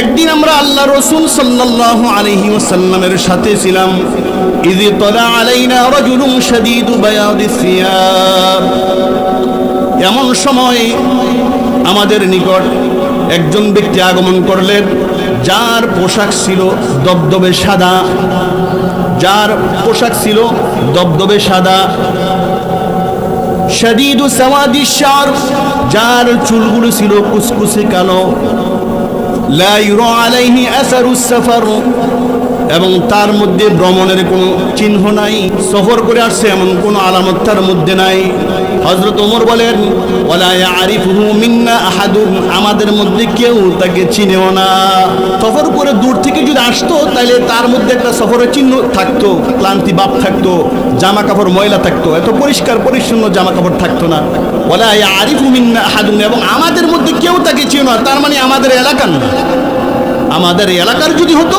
একদিন আমরা আল্লাহ রসুল সাল্লাল্লাহু আলাইহি ওয়াসাল্লামের সাথে ছিলাম। ইয তলা আলাইনা রাজুলুন শাদীদু বায়াদিস সিয়াব এমন সময় আমাদের নিকট একজন ব্যক্তি আগমন করলেন, যার পোশাক ছিল দবদবে সাদা। যার পোশাক ছিল দবদবে সাদা। শাদীদু সাওয়াদিস শার, যার চুলগুলো ছিল কুসকুসে কালো। লা ইউরা আলাইহি আসারুস সাফার এবং তার মধ্যে ভ্রমণের কোনো চিহ্ন নাই। সফর করে আসছে এমন কোনো আলামত তার মধ্যে নাই। হজরত ওমর বলেন আমাদের মধ্যে কেউ তাকে চিনেও না। সফর করে দূর থেকে যদি আসতো, তাহলে তার মধ্যে একটা সফরের চিহ্ন থাকতো, ক্লান্তি বাপ থাকতো জামা কাপড় ময়লা থাকতো, এত পরিষ্কার পরিচ্ছন্ন জামা কাপড় থাকতো না। ওলা আরিফু মিন্না আহাদুন এবং আমাদের মধ্যে কেউ তাকে চিনো না, তার মানে আমাদের এলাকার না। আমাদের এলাকার যদি হতো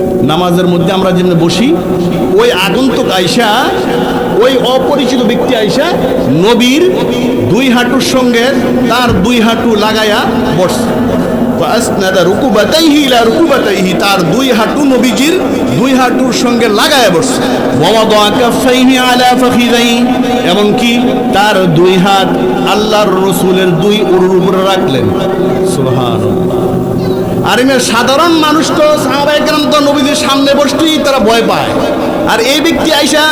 নামাজের মধ্যে আমরা যেমন বসি, ওই আগন্তুক আইসা ওই অপরিচিত ব্যক্তি আইসা নবীর দুই হাঁটুর সঙ্গে তার দুই হাঁটু লাগায়া বসছে। তার দুই হাঁটু নবীজির দুই হাঁটুর সঙ্গে এমনকি তার দুই হাত আল্লাহর রসুলের দুই উপরে রাখলেন। সুবহানাল্লাহ। আর এমনি সাধারণ মানুষ তো সাহাবাহিকরাম তো নবীদের সামনে বসতেই তারা ভয় পায় আর এই ব্যক্তি আইসা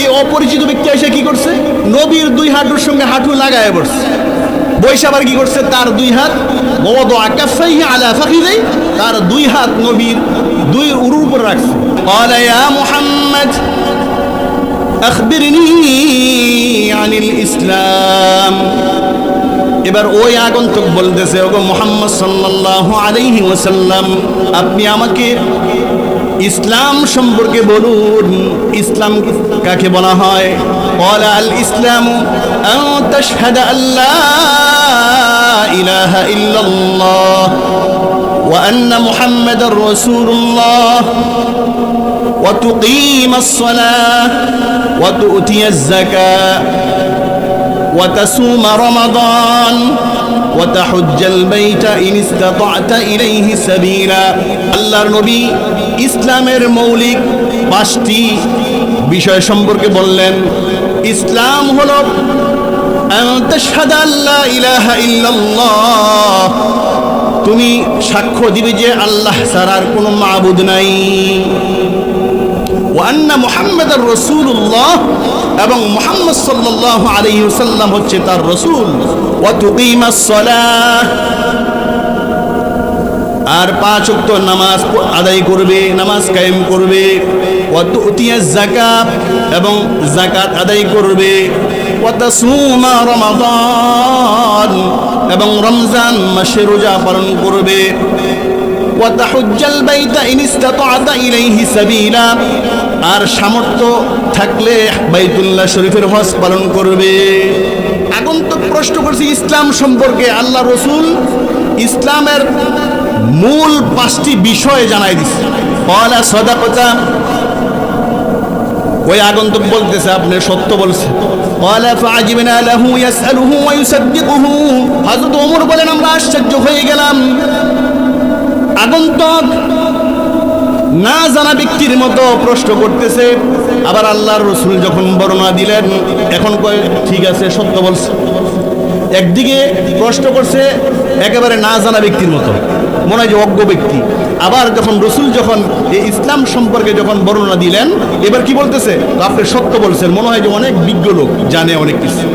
এই অপরিচিত ব্যক্তি আইসা কি করছে নবীর দুই হাঁটুর সঙ্গে হাঁটু লাগায় বসছে বৈশা আবার কি করছে তার দুই হাত বদ আকাশাই আলা ফাকিদাই তার দুই হাত নবীর দুই উরুর উপর রাখছে قال يا محمد أخبرني عن الإسلام এবার ওই আগন্তুক বলতেছে ওগো মোহাম্মদ সাল্লাল্লাহু আলাইহি ওয়াসাল্লাম আপনি আমাকে ইসলাম সম্পর্কে বলুন ইসলাম কাকে বলা হয় قال الاسلام ان تشهد ان لا اله الا الله وان محمد رسول الله وتقيم الصلاه وتؤتي الزكاه وتصوم رمضان وتحج البيت إن استطعت إليه سبيلا আল্লাহর নবী ইসলামের মৌলিক পাঁচটি বিষয় সম্পর্কে বললেন ইসলাম হলো أن تشهد أن لا إله إلا الله তুমি সাক্ষ্য দিবে যে আল্লাহ ছাড়ার কোনো মাবুদ নাই ওয়ান্না মুহাম্মদ রসুল্লাহ এবং মোহাম্মদ সাল্লাহ আলী হচ্ছে তার রসুল। আর পাঁচ উক্ত নামাজ আদায় করবে, নামাজ কায়েম করবে। জাকাত এবং জাকাত আদায় করবে। রমাদান এবং রমজান মাসে রোজা পালন করবে। আর সামর্থ্য থাকলে বাইতুল্লাহ শরীফের হজ পালন করবে। আগন্তক প্রশ্ন করছি, ইসলাম সম্পর্কে আল্লাহ রসুল ইসলামের মূল পাঁচটি বিষয় জানাই দিচ্ছে পয়লা সদাকতা, ওই আগন্তুক বলতেছে, আপনি সত্য বলছে বলেন, আমরা আশ্চর্য হয়ে গেলাম। আগন্তক না জানা ব্যক্তির মতো প্রশ্ন করতেছে, আবার আল্লাহর রসুল যখন বর্ণনা দিলেন, এখন ঠিক আছে, সত্য বলছে। একদিকে প্রশ্ন করছে, একেবারে না জানা ব্যক্তির মতো, মনে হয় যে অজ্ঞ ব্যক্তি। আবার যখন রসুল যখন এই ইসলাম সম্পর্কে যখন বর্ণনা দিলেন, এবার কি বলতেছে? আপনি সত্য বলছেন, মনে হয় যে অনেক বিজ্ঞ লোক জানে অনেক কিছু।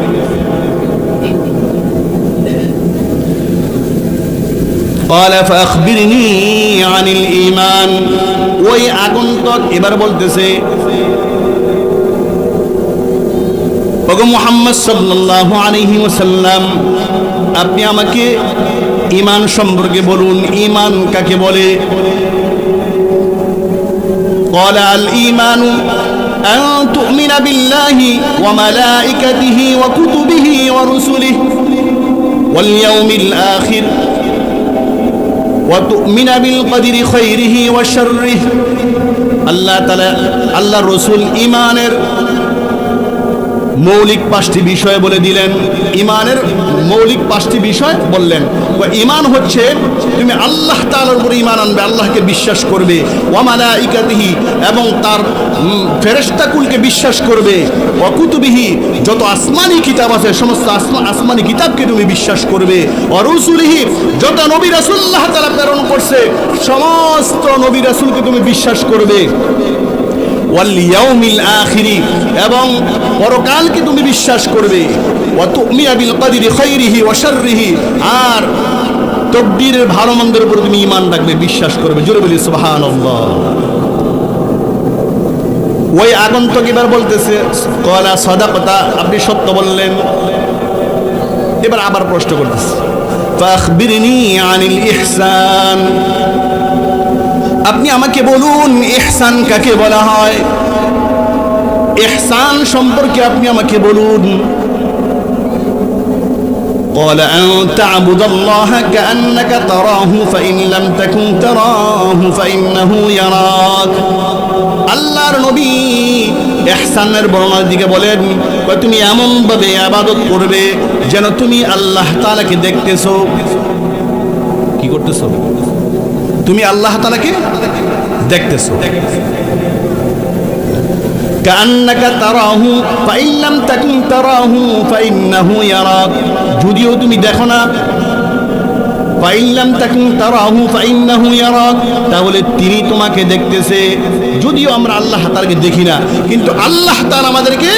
قال فأخبرني عن الإيمان ওই আগন্তক এবার বলতেছে ওগো মুহাম্মদ সাল্লাল্লাহু আলাইহি ওয়াসাল্লাম আপনি আমাকে ঈমান সম্পর্কে বলুন ঈমান কাকে বলে قال الإيمان أن تؤمن بالله وملائكته وكتبه ورسله واليوم الآخر وتؤمن بالقدر خيره وشره আল্লাহ তালা আল্লাহ রসুল ইমানের মৌলিক পাঁচটি বিষয় বলে দিলেন। ইমানের মৌলিক পাঁচটি বিষয় বললেন। ইমান হচ্ছে তুমি আল্লাহ তাআলার উপরে ইমান আনবে আল্লাহকে বিশ্বাস করবে। ওয়ামালা ইকাতিহি এবং তার উম, ফেরেশতাকুলকে বিশ্বাস করবে। অকুতুবিহি যত আসমানি কিতাব আছে সমস্ত আসমা আসমানি কিতাবকে তুমি বিশ্বাস করবে। অরসুলিহি যত নবী রাসুল্লাহ তালা প্রেরণ করছে সমস্ত নবী রাসুলকে তুমি বিশ্বাস করবে। এবং পরকালকে তুমি বিশ্বাস করবে? আর তকদিরের ভালো মন্দের উপর তুমি ইমান রাখবে, বিশ্বাস করবে। জোরে বলি, সুবহানাল্লাহ। ওই আগন্তক এবার বলতেছে, কলা সদাকতা, আপনি সত্য বললেন। এবার আবার প্রশ্ন করতেছে আপনি আমাকে বলুন ইহসান কাকে বলা হয় ইহসান সম্পর্কে আপনি আমাকে বলুন قال أن تعبد الله كأنك تراه فإن لم تكن تراه فإنه يراك আল্লাহর নবী ইহসানের বর্ণনার দিকে বলেন কয় তুমি এমন ভাবে আবাদত করবে যেন তুমি আল্লাহ তাআলাকে দেখতেছো কি করতেছো তুমি আল্লাহ তালাকে দেখতেছো। যদিও তুমি দেখো না তাহলে তিনি তোমাকে দেখতেছে। যদিও আমরা আল্লাহ তাআলাকে দেখি না, কিন্তু আল্লাহ তাআলা আমাদেরকে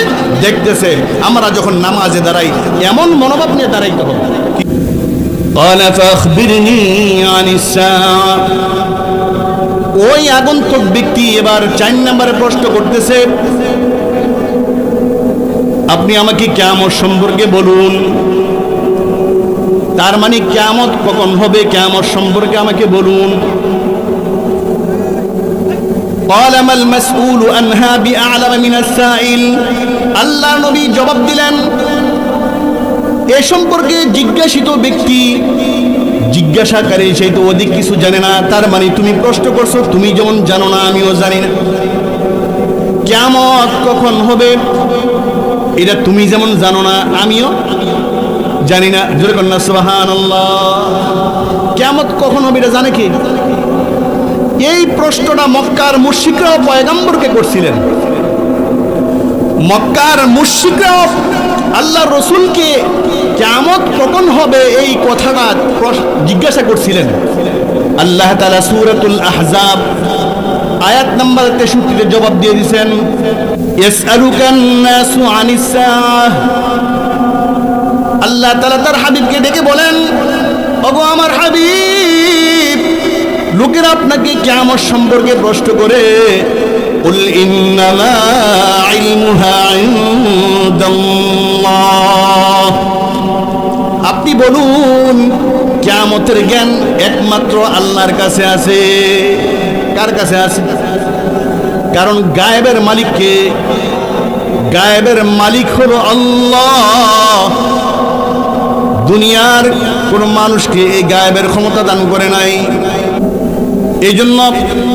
দেখতেছে। আমরা যখন নামাজে দাঁড়াই, এমন মনোভাব নিয়ে দাঁড়াইতে হবে। قال فأخبرني عن الساعة ওই আগন্তুক ব্যক্তি এবার চার নম্বরে প্রশ্ন করতেছে আপনি আমাকে কেমন সম্পর্কে বলুন তার মানে কেমত কখন হবে কেমত সম্পর্কে আমাকে বলুন قال ما المسؤول عنها بأعلم من السائل আল্লাহ নবী জবাব দিলেন এ সম্পর্কে জিজ্ঞাসিত ব্যক্তি জিজ্ঞাসাকারী সেই তো অধিক কিছু জানে না। তার মানে তুমি প্রশ্ন করছ, তুমি যেমন জানো না, আমিও জানি না। কেমন কখন হবে? এটা তুমি যেমন জানো না, আমিও জানি না। জোরে কন্যা সুবাহান কেমত কখন হবে এটা জানে কি? এই প্রশ্নটা মক্কার মুশিকরাও পয়গাম্বরকে করছিলেন। মক্কার মুশিকরাও আল্লাহ রসুলকে কেমত কখন হবে এই কথাটা জিজ্ঞাসা করছিলেন। আল্লাহ তালা সুরাতুল আহজাব আয়াত নাম্বার তেষট্টিতে জবাব দিয়ে দিয়েছেন আল্লাহ তালা তার হাবিবকে ডেকে বলেন, ওগো আমার হাবিব লোকেরা আপনাকে কেমন সম্পর্কে প্রশ্ন করে قل إنما علمها عند الله আপনি বলুন কেয়ামতের জ্ঞান একমাত্র আল্লাহর কাছে আছে কার কাছে আছে কারণ গায়েবের মালিককে গায়েবের মালিক হলো আল্লাহ দুনিয়ার কোন মানুষকে এই গায়েবের ক্ষমতা দান করে নাই এই জন্য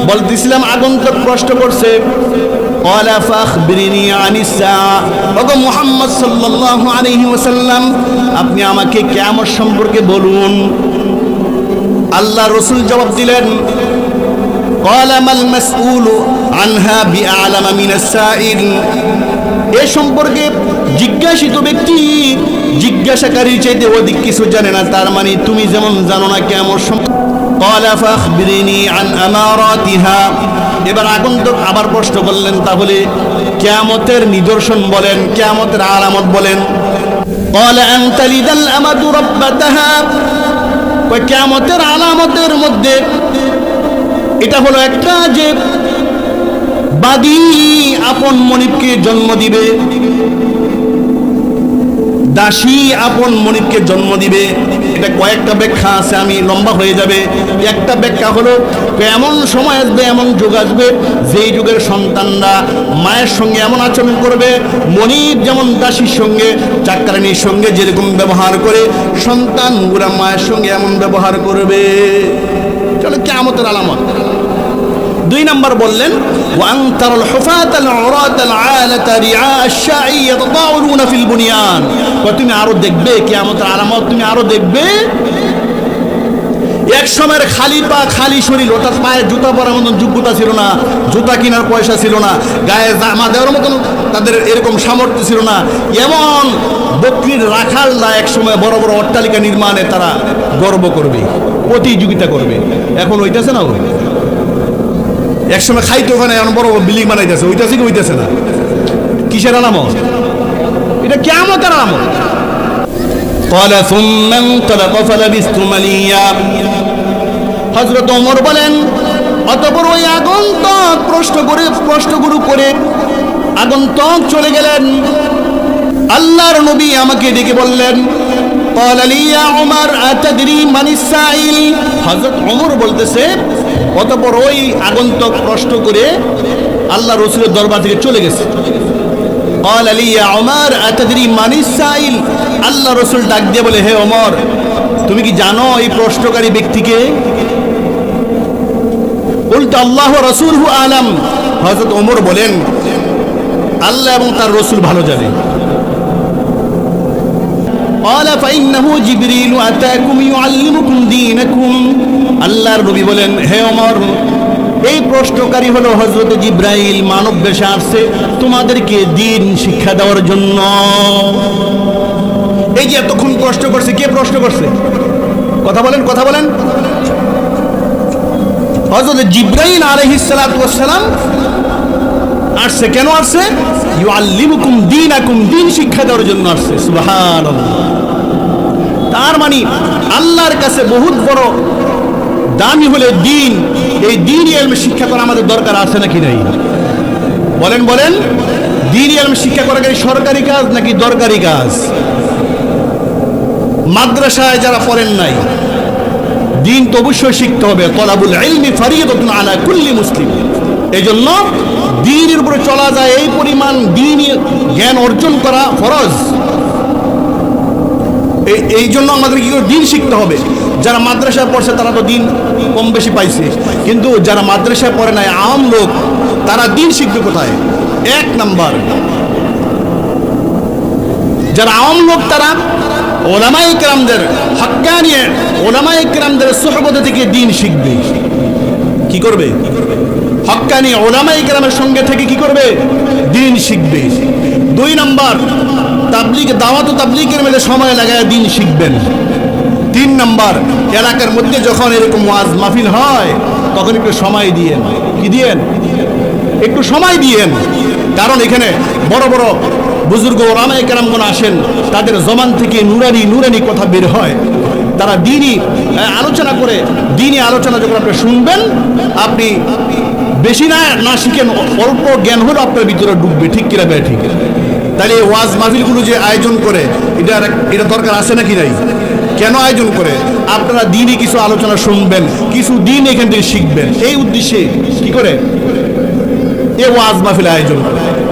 বলতেছিলাম আগন্তক প্রশ্ন করছে আপনি আমাকে কেমন সম্পর্কে বলুন। আল্লাহ রসুল জবাব দিলেন এ সম্পর্কে জিজ্ঞাসিত ব্যক্তি জিজ্ঞাসাকারী চাইতে অধিক কিছু জানে না, তার মানে তুমি যেমন জানো না কেমন সম্পর্কে। এবার আগন্তক আবার প্রশ্ন করলেন, তাহলে কেয়ামতের নিদর্শন বলেন, কেয়ামতের আলামত বলেন। কেয়ামতের আলামতের মধ্যে এটা হলো একটা যে বাদী আপন মনিবকে জন্ম দিবে। দাসী আপন মনিবকে জন্ম দিবে। এটা কয়েকটা ব্যাখ্যা আছে, আমি লম্বা হয়ে যাবে। একটা ব্যাখ্যা হলো এমন সময় আসবে, এমন যুগ আসবে, যেই যুগের সন্তানরা মায়ের সঙ্গে এমন আচরণ করবে, মনিব যেমন দাসীর সঙ্গে, চাকরানির সঙ্গে যেরকম ব্যবহার করে সন্তান ওরা মায়ের সঙ্গে এমন ব্যবহার করবে। চলো কেমতের আলামত। দুই নম্বর বললেন ওয়াং তারল হুফাতাল উরাতাল আলাতা রিআ আশ-শাই ফিল বুনিয়ান। তুমি আরও দেখবে, কিয়ামতের আলামত তুমি আরও দেখবে। এক সময়ের খালি পা খালি শরীর, ওটা পায়ে জুতা পরার মতন যোগ্যতা ছিল না, জুতা কেনার পয়সা ছিল না, গায়ে জামা দেওয়ার মতন তাদের এরকম সামর্থ্য ছিল না। এমন বকরির রাখালরা এক সময় বড় বড় অট্টালিকা নির্মাণে তারা গর্ব করবে, প্রতিযোগিতা করবে। এখন ওইটাছে না ওই? একসময় খাইতে ওখানে এমন বড় বড় বিল্ডিং বানাইতেছে ওইটাছে কি ওইটাছে না কিসের আলামত এটা কেমতের আলামত قال ثم انطلق فلبثت مليا হযরত ওমর বলেন অতঃপর ওই আগন্তক প্রশ্ন করে প্রশ্নগুরু করে আগন্তক চলে গেলেন আল্লাহর নবী আমাকে ডেকে বললেন قال لي يا عمر أتدري من السائل হযরত ওমর বলতেছে অতঃপর ওই আগন্তক প্রশ্ন করে আল্লাহ রসুলের দরবার থেকে চলে গেছে قال لي يا عمر أتدري من السائل আল্লাহ রসুল ডাক দিয়ে বলে হে ওমর তুমি কি জানো এই প্রশ্নকারী ব্যক্তিকে উল্টা আল্লাহ রসুল হু আলাম হজরত ওমর বলেন আল্লাহ এবং তার রসুল ভালো জানে قال فإنه جبريل أتاكم يعلمكم دينكم আল্লাহর নবী বলেন হে ওমর এই প্রশ্নকারী হলো হজরত জিব্রাইল মানব বেশে আসছে তোমাদেরকে দিন শিক্ষা দেওয়ার জন্য এই যে এতক্ষণ প্রশ্ন করছে কে প্রশ্ন করছে কথা বলেন কথা বলেন হজরত জিব্রাইল আলহিসালাম আসছে কেন আসছে ইউ আল্লিমুকুম দিন আকুম দিন শিক্ষা দেওয়ার জন্য আসছে সুবাহান তার মানে আল্লাহর কাছে বহুত বড় দামি হলে দিন, এই দিন এলমে শিক্ষা করা আমাদের দরকার আছে নাকি নাই? বলেন বলেন, দিন এলমে শিক্ষা করা সরকারি কাজ নাকি দরকারি কাজ? মাদ্রাসায় যারা পড়েন নাই, দিন তো অবশ্যই শিখতে হবে। তলাবুল ইলমি ফারিয়াতুন আলা কুল্লি মুসলিম। এই জন্য দিনের উপরে চলা যায় এই পরিমাণ দিন জ্ঞান অর্জন করা ফরজ। এই- জন্য আমাদের কি করে দিন শিখতে হবে? যারা মাদ্রাসায় পড়ছে তারা তো দিন কম বেশি পাইছে। কিন্তু যারা মাদ্রাসায় পড়ে নাই, আম লোক, তারা দিন শিখবে কোথায়? এক নাম্বার। যারা আম লোক, তারা ওলামাই কেরামদের হক্কানিয়ে ওলামাই কেরামদের সোহবত থেকে দিন শিখবে। কি করবে? হক্কানি ওলামাই কেরামের সঙ্গে থেকে কি করবে? দিন শিখবে। দুই নাম্বার তাবলিগ, দাওয়াত ও তাবলিগের মধ্যে সময় লাগায় দিন শিখবেন। তিন নাম্বার, এলাকার মধ্যে যখন এরকম ওয়াজ মাহফিল হয়, তখন একটু সময় দিয়েন। কি দিয়েন? একটু সময় দিয়েন। কারণ এখানে বড় বড় বুজুর্গ ওলামাই কেরামগণ আসেন, তাদের জমান থেকে নুরানি নুরানি কথা বের হয়। তারা দিনই আলোচনা করে, দিনই আলোচনা যখন আপনি শুনবেন, আপনি বেশি না না শিখেন, অল্প জ্ঞান হলো আপনার ভিতরে ডুববে। ঠিক কিনা বেড়ে ঠিক। তাহলে এই ওয়াজ মাহফিলগুলো যে আয়োজন করে, এটা এটা দরকার আছে নাকি নাই? কেন আয়োজন করে? আপনারা দিনই কিছু আলোচনা শুনবেন, কিছু দিন এখান থেকে শিখবেন। এই উদ্দেশ্যে কি করে? এ ওয়াজ মাহফিল আয়োজন। করে